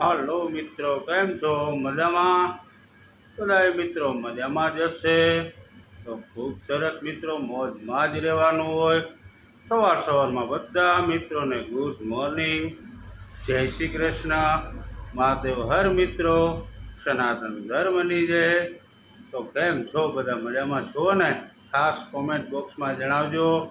હાલો મિત્રો, કેમ છો? મજામાં? બધા મિત્રો મજામાં જ હશે. તો ખૂબ સરસ મિત્રો, મોજમાં જ રહેવાનું હોય. સવાર સવારમાં બધા મિત્રોને ગુડ મોર્નિંગ. જય શ્રી કૃષ્ણ. મહાદેવ હર મિત્રો. સનાતન ધર્મની જય. તો કેમ છો? બધા મજામાં છો ને? ખાસ કોમેન્ટ બોક્સમાં જણાવજો.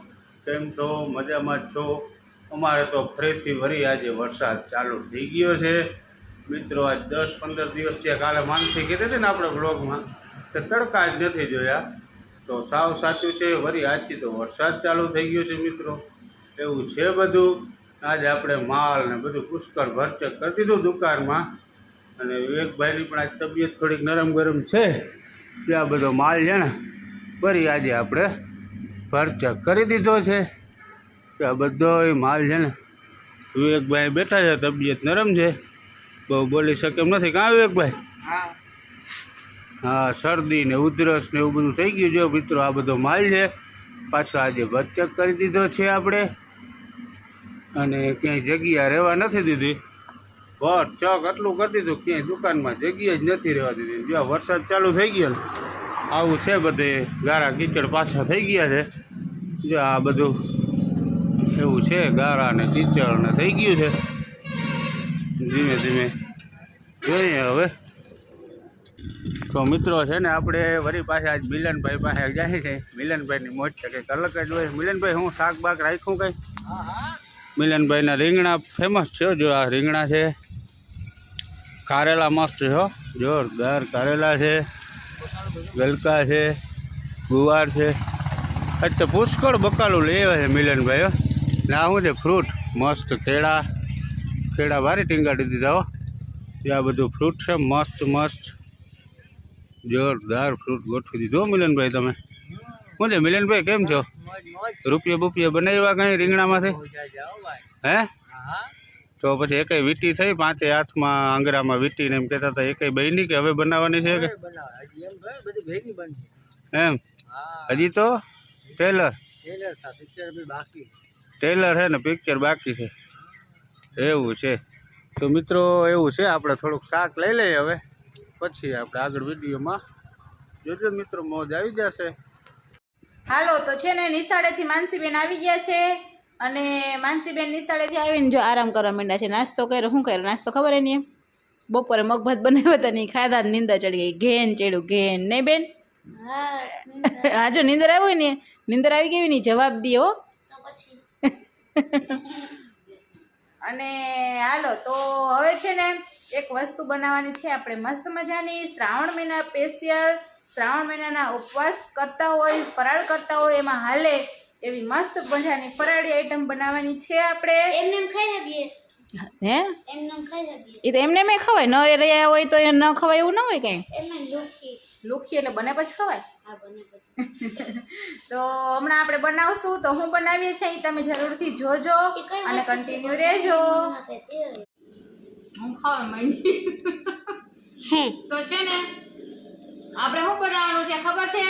કેમ છો? મજામાં છો? અમારે તો ફરીથી ફરી આજે વરસાદ ચાલુ થઈ ગયો છે. મિત્રો, આજ દસ પંદર દિવસ થયા, કાલે માનસી કીધી હતી ને આપણે બ્લોગમાં તો તડકા જ નથી જોયા. તો સાવ સાચું છે, વરી આજથી તો વરસાદ ચાલુ થઈ ગયો છે મિત્રો. એવું છે બધું. આજે આપણે માલ ને બધું પુષ્કળ ભરચક કરી દીધું દુકાનમાં. અને વિવેકભાઈની પણ આજ તબિયત થોડીક નરમ ગરમ છે. ત્યાં બધો માલ છે ને ફરી આજે આપણે ભરચક કરી દીધો છે. ત્યાં બધો માલ છે ને, વિવેકભાઈ બેઠા છે, તબિયત નરમ છે. બહુ બોલી શકે એમ નથી. કાં વિવેકભાઈ હા. શરદી ને ઉધરસ ને એવું બધું થઈ ગયું છે મિત્રો આ બધો માલ છે. પાછો આજે ભરચક કરી દીધો છે આપણે. અને ક્યાંય જગ્યા રહેવા નથી દીધી. ભર ચક આટલું કરી દીધું ક્યાંય દુકાનમાં જગ્યા જ નથી રહેવા દીધી. જો વરસાદ ચાલુ થઈ ગયો આવું છે બધે ગારા કીચડ પાછા થઈ ગયા છે. જો આ બધું એવું છે ગારા ને કીચડ ને થઈ ગયું છે. ધીમે ધીમે. જોઈએ હવે. તો મિત્રો છે ને, આપણે વળી પાસે આજ મિલનભાઈ પાસે જાય છે. મિલનભાઈની મોજ છે કંઈક અલગ જ હોય. મિલનભાઈ, હું શાક રાખ્યું કંઈ? મિલનભાઈના રીંગણા ફેમસ છે જો આ રીંગણા છે. કારેલા મસ્ત છે જોરદાર કારેલા છે. ગલકા છે. ગુવાર છે. અત્યારે પુષ્કળ બકાલું લઈ આવે છે મિલનભાઈ ના શું છે, ફ્રૂટ? મસ્ત કેળા. કેળા ભારી ટીંગાડી દીધા હો ત્યાં બધું ફ્રૂટ છે મસ્ત મસ્ત. જોરદાર ફ્રૂટ ગોઠવી દીધું હો મિલનભાઈ તમે. શું છે મિલનભાઈ કેમ છો? રૂપિયા બુપિયા બનાવ્યા કંઈ રીંગણામાંથી? હે? તો પછી એકેય વીટી થઈ પાંચે હાથમાં આંગરામાં વીટી ને એમ કહેતા હતા એકેય બની કે હવે બનાવવાની છે કે? એમ? હજી તો? ટેલર ટેલર છે. ને પિક્ચર બાકી છે. એવું છે. તો મિત્રો એવું છે. આપણે થોડુંક શાક લઈ લઈએ હવે. પછી આપણે આગળ વિડીયોમાં જોજો મિત્રો મોજ આવી જશે. હાલો તો છે ને નિશાળેથી માનસીબેન આવી ગયા છે. અને માનસીબેન નિશાળેથી આવીને જો આરામ કરવા માંડ્યા છે. નાસ્તો કર્યો. શું કર્યો? નાસ્તો ખબર એની એમ? બપોરે મગભાત બનાવ્યો હતા નહીં ખાધા નિંદા ચડી ગઈ. ઘેન ચડ્યું ઘેન. નહીં બેન? હા જો નિંદર આવ્યું ને નિંદર આવી ગઈ નહીં જવાબ દો અને હાલો તો હવે છે ને એક વસ્તુ બનાવવાની છે. આપણે મસ્ત મજાની શ્રાવણ મહિના સ્પેશિયલ શ્રાવણ મહિનાના ઉપવાસ કરતા હોય ફરાળ કરતા હોય એમાં હાલે એવી મસ્ત મજાની ફરાળી આઈટમ બનાવવાની છે આપણે. એમને એમ ખાઈ શકીએ હે? એ તો એમને મેં ખવાય. ન રહ્યા હોય તો એ ન ખવાય એવું ન હોય કાંઈ? લુખી એટલે બને પછી ખવાય? તો હમણાં આપણે બનાવશું તો હું બનાવીએ છીએ તમે જરૂરથી જોજો અને કન્ટિન્યુ રહેજો. હું ખાવા માંડી. તો છે ને આપણે શું બનાવવાનું છે ખબર છે?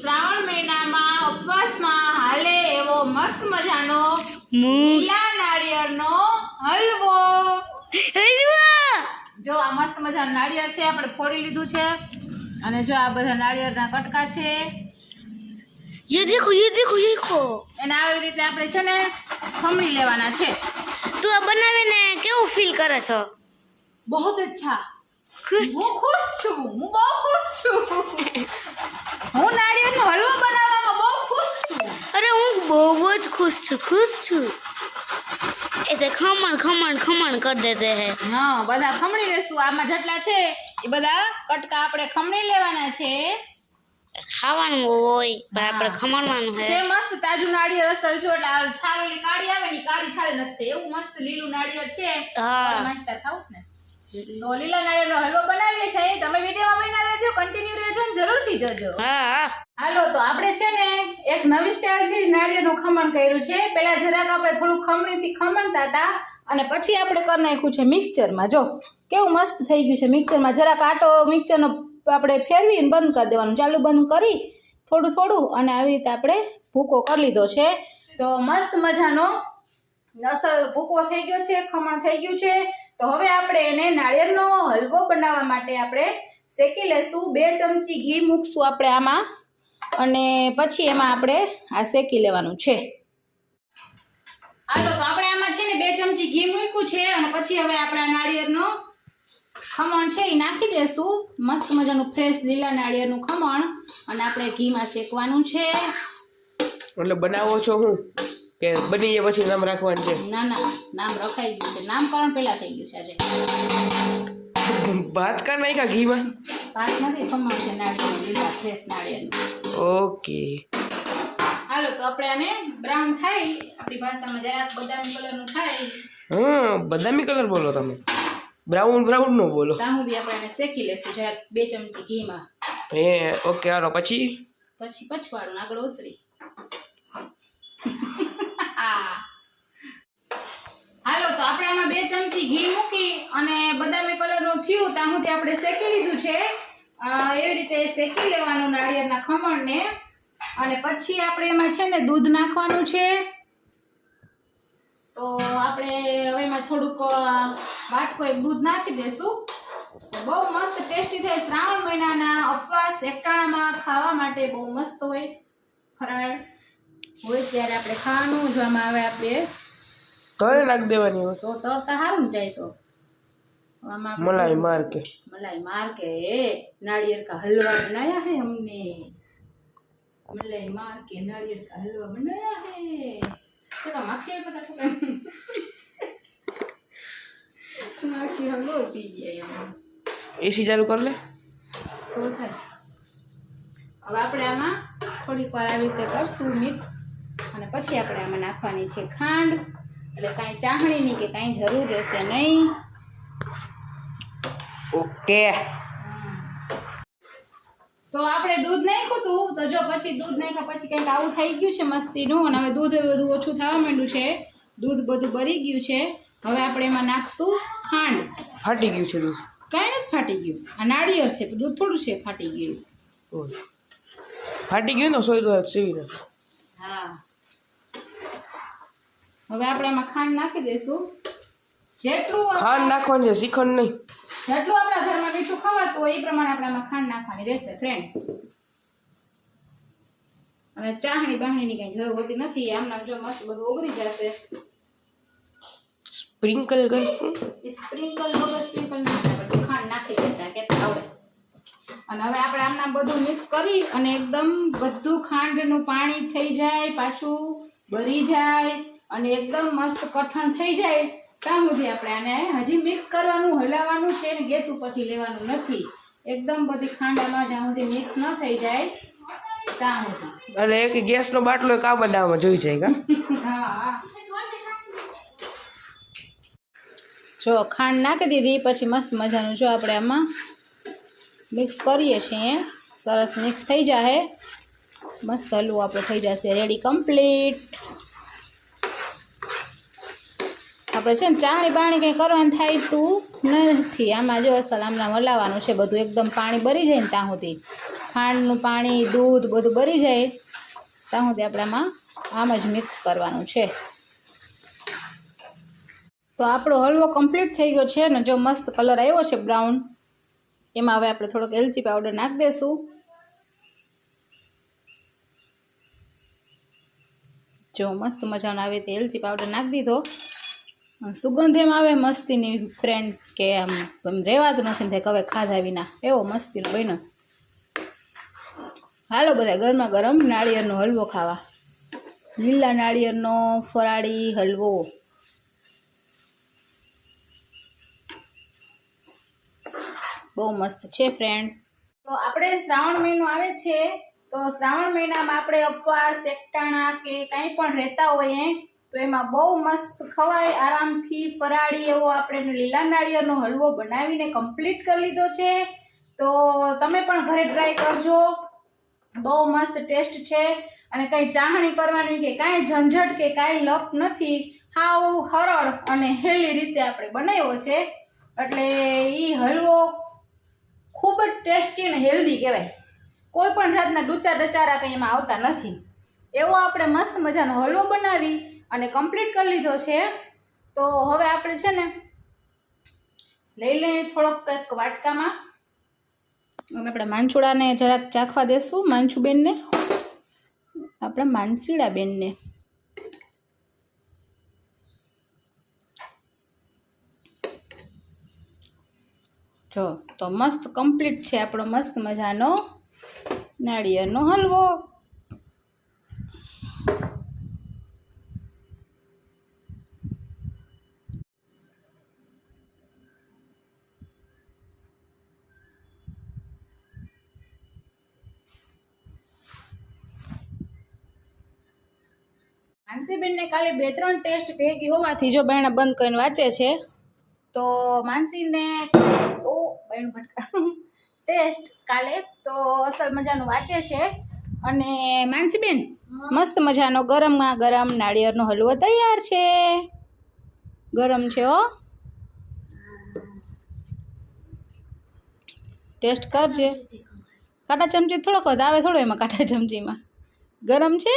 શ્રાવણ મહિનામાં ઉપવાસમાં હાલે એવો મસ્ત મજાનો લીલા નાળિયેરનો હલવો! જો આ મસ્ત મજાનો નાળિયેર છે આપણે ફોડી લીધું છે. અને જો આ બધા નાળિયેરના કટકા છે યે દેખો યે દેખો યે દેખો. અને આવી રીતે આપણે છે ને ખમણી લેવાના છે. તું આ બનાવીને કેવું ફીલ કરે છો? બહુ અચ્છા. ખુશ હું ખુશ છું હું બહુ ખુશ છું. હું નાળિયેરનો હલવો બનાવવામાં બહુ ખુશ છું. અરે હું બહુ જ ખુશ છું ખુશ છું. ऐसे खमण खमण खमण कर देते हैं હા બધા ખમણી લેશું આમાં જેટલા છે એ બધા કટકા આપણે ખમણી લેવાના છે ખાવાનું હોય પણ આપણે હા. ખમણવાનું છે છે મસ્ત તાજું નાળિયેર અસલ છો એટલે આ છાલ ઓલી કાળી આવે ને ઈ કાળી છાલ નથી એવું મસ્ત લીલું નાળિયેર છે હા. મસ્ત ખાવું જ ને તો લીલા નાળિયેરનો હલવો બનાવીએ છીએ. તમે વિડીયોમાં બના રહેજો કન્ટિન્યુ રહેજો અને જરૂરથી જોજો. હા હાલો તો આપણે છે ને એક નવી સ્ટાઇલથી નાળિયેરનું ખમણ કર્યું છે. પહેલા જરાક આપણે થોડું ખમણીથી ખમણતા હતા અને પછી આપણે કરી નાખ્યું છે મિક્સરમાં. જો કેવું મસ્ત થઈ ગયું છે મિક્સરમાં. જરાક આટો મિક્સરનો આપણે ફેરવીને બંધ કરી દેવાનું. ચાલુ બંધ કરી થોડું થોડું અને આવી રીતે આપણે ભૂકો કરી લીધો છે. તો મસ્ત મજાનો અસર ભૂકો થઈ ગયો છે ખમણ થઈ ગયું છે. તો હવે આપણે નાળિયેરનો હલવો બનાવવા માટે આપણે શેકી લેશું. બે ચમચી ઘી મૂકશું આપણે આમાં અને પછી એમાં આપણે આ શેકી લેવાનું છે. હાલો, તો આપણે આમાં છે ને બે ચમચી ઘી મૂક્યું છે અને પછી હવે આપણે નાળિયેરનો ખમણ છે એ નાખી દેશું. મસ્ત મજાનું ફ્રેશ લીલા નાળિયેરનું ખમણ અને આપણે ઘીમાં શેકવાનું છે. એટલે બનાવો છો હું? કે બની જાય પછી નામ રાખવાનું છે? ના ના નામ રખાઈ ગયું છે. નામકરણ પહેલાં થઈ ગયું છે આજે? ભાત કા નાખ્યા ઘીમાં? ભાત નથી ખમણ છે નાળિયેરનું લીલા ફ્રેશ નાળિયેરનું. ઓકે. હાલો તો આપણે આને બ્રાઉન થાય. આપણી ભાષામાં જરાક બદામી કલરનું થાય. હા બદામી કલર બોલો તમે. બ્રાઉન બ્રાઉન નો બોલો. ત્યાં સુધી આપણે એને શેકી લેશું જરાક બે ચમચી ઘીમાં. એ ઓકે હાલો પછી? પછી પછવાડું આગળ ઓસરી. હાલો, તો આપણે આમાં બે ચમચી ઘી મૂકી અને બદામી કલરનું થયું ત્યાં સુધી આપણે શેકી લીધું છે. એવી રીતે શેકી લેવાનું નાળિયેરના ખમણને. અને પછી આપણે એમાં છે ને દૂધ નાખવાનું છે. તો આપણે હવે એમાં થોડુંક વાટકો એક દૂધ નાખી દેશું. બહુ મસ્ત ટેસ્ટી થાય. શ્રાવણ મહિનાના ઉપવાસ એકટાણામાં ખાવા માટે બહુ મસ્ત હોય. ફરાળ. હોય ત્યારે આપણે ખાવાનું. જોવામાં આવે આપણે ઘરે નાખી દેવાની હોય તો તરતા સારું જાય તો આમાં આપણે મલાઈ માર કે मलाई मार के नारियल का हलवा बनाया है हमने मलाई मार के नारियल का हलवा बनाया है तो का माखी पता था माखी हम लोग पी गए हम એસી ચાલુ કર લે તો થાય હવે આપણે આમાં થોડીક વાર આવી રીતે કરશું મિક્સ અને પછી આપણે આમાં નાખવાની છે ખાંડ એટલે કાંઈ ચાહણીની કે કાંઈ જરૂર રહેશે નહીં. ઓકે. તો આપણે દૂધ નાખ્યું હતું તો જો પછી દૂધ નાખ્યા પછી કંઈક આવું થઈ ગયું છે મસ્તીનું અને હવે દૂધ બધું ઓછું થવા માંડ્યું છે. દૂધ બધું ભરી ગયું છે. હવે આપણે એમાં નાખશું ખાંડ. ફાટી ગયું છે દૂધ. કાંઈ નથી ફાટી ગયું. આ નાળિયેર છે દૂધ થોડું છે ફાટી ગયું. ફાટી ગયું ને સોય તો સીવી હા. હવે આપણે આમાં ખાંડ નાખી દઈશું. જેટલું ખાંડ નાખવાની છે શ્રીખંડ નહીં. જેટલું આપણા ઘરમાં મીઠું ખવાતું હોય એ પ્રમાણે આપણે આમાં ખાંડ નાખવાની રહેશે ફ્રેન્ડ અને ચાહણી બાહણીની કઈ જરૂર હોતી નથી આમ નામ જો મસ્ત બધું ઓગળી જશે. સ્પ્રિંકલ કરશું. સ્પ્રિંકલ વગર સ્પ્રિંકલ નાખતા ખાંડ નાખી દેતા કે આવડે. અને હવે આપણે આમના બધું મિક્સ કરી અને એકદમ બધું ખાંડનું પાણી થઈ જાય પાછું ભરી જાય. અને એકદમ મસ્ત કઠણ થઈ જાય ત્યાં સુધી આપણે આને હજી મિક્સ કરવાનું હલાવવાનું છે ને ગેસ ઉપરથી લેવાનું નથી. એકદમ બધી ખાંડ આમાં જ્યાં સુધી મિક્સ ન થઈ જાય ત્યાં સુધી. અને એક ગેસનો બાટલો એક આ બનાવવામાં જોઈ જાય હા. જો ખાંડ નાખી દીધી પછી મસ્ત મજાનું જો આપણે આમાં મિક્સ કરીએ છીએ. સરસ મિક્સ થઈ જાય મસ્ત હલવું આપણું થઈ જશે. રેડી કમ્પ્લીટ આપણે છે ને ચાણી પાણી કંઈ કરવાનું થાય તું નથી. આમાં જો અસલ આમના હલાવવાનું છે, બધું એકદમ પાણી બરી જાય ને ત્યાં સુધી. ખાંડનું પાણી, દૂધ બધું બરી જાય, ત્યાં સુધી આપણે આમાં, આમ જ મિક્સ કરવાનું છે. તો આપણો હલવો કમ્પ્લીટ થઈ ગયો છે ને, જો મસ્ત કલર આવ્યો છે બ્રાઉન એમાં હવે આપણે થોડોક એલચી પાવડર નાખી દઈશું જો મસ્ત મજાનો આવે તે એલચી પાવડર નાખી દીધો. સુગંધ એમ આવે મસ્તીની ફ્રેન્ડ કે આમ આમ રહેવાતું નથી ને હવે ખાધા વિના. એવો મસ્તીનો બન્યો. હાલો બધા ગરમા ગરમ નાળિયેરનો હલવો ખાવા. લીલા નાળિયેરનો ફરાળી હલવો. બહુ મસ્ત છે ફ્રેન્ડ્સ તો આપણે શ્રાવણ મહિનો આવે છે, તો શ્રાવણ મહિનામાં આપણે ઉપવાસ, એકટાણા કે કંઈ પણ રહેતા હોઈએ તો એમાં બહુ મસ્ત ખવાય, આરામથી ફરાળી એવો આપણે લીલા નાળિયેરનો હલવો બનાવીને કમ્પ્લીટ કરી લીધો છે. તો તમે પણ ઘરે ટ્રાય કરજો. બહુ મસ્ત ટેસ્ટ છે. અને કંઈ ચાહણી કરવાની કે કાંઈ ઝંઝટ કે કાંઈ લપ નથી, હાવ હરળ અને હેલી રીતે આપણે બનાવ્યો છે. એટલે એ હલવો ખૂબ જ ટેસ્ટી અને હેલ્ધી કહેવાય. કોઈ પણ જાતના ડૂચા ડચારા કંઈ એમાં આવતા નથી. એવો આપણે મસ્ત મજાનો હલવો બનાવી અને કમ્પ્લીટ કરી લીધો છે. તો હવે આપણે છે ને લઈ લઈએ થોડોક કંઈક વાટકામાં. અને આપણે માનછુડાને જરાક ચાખવા દેશું માનછુબેનને આપણા માનસીડા બેનને જો, તો મસ્ત કમ્પ્લીટ છે આપણો મસ્ત મજાનો નાળિયેરનો હલવો. માનસીબેનને કાલે બે ત્રણ ટેસ્ટ ભેગી હોવાથી જો બેણે બંધ કરીને વાંચે છે તો માનસીને ઓ બહેણ ભટકા ટેસ્ટ કાલે તો અસલ મજાનું વાંચે છે. અને માનસીબેન મસ્ત મજાનો ગરમમાં ગરમ નાળિયેરનો હલવો તૈયાર છે. ગરમ છે ઓ ટેસ્ટ કરજે. કાંટા ચમચી થોડોક વધારે થોડો એમાં કાંટા ચમચીમાં. ગરમ છે.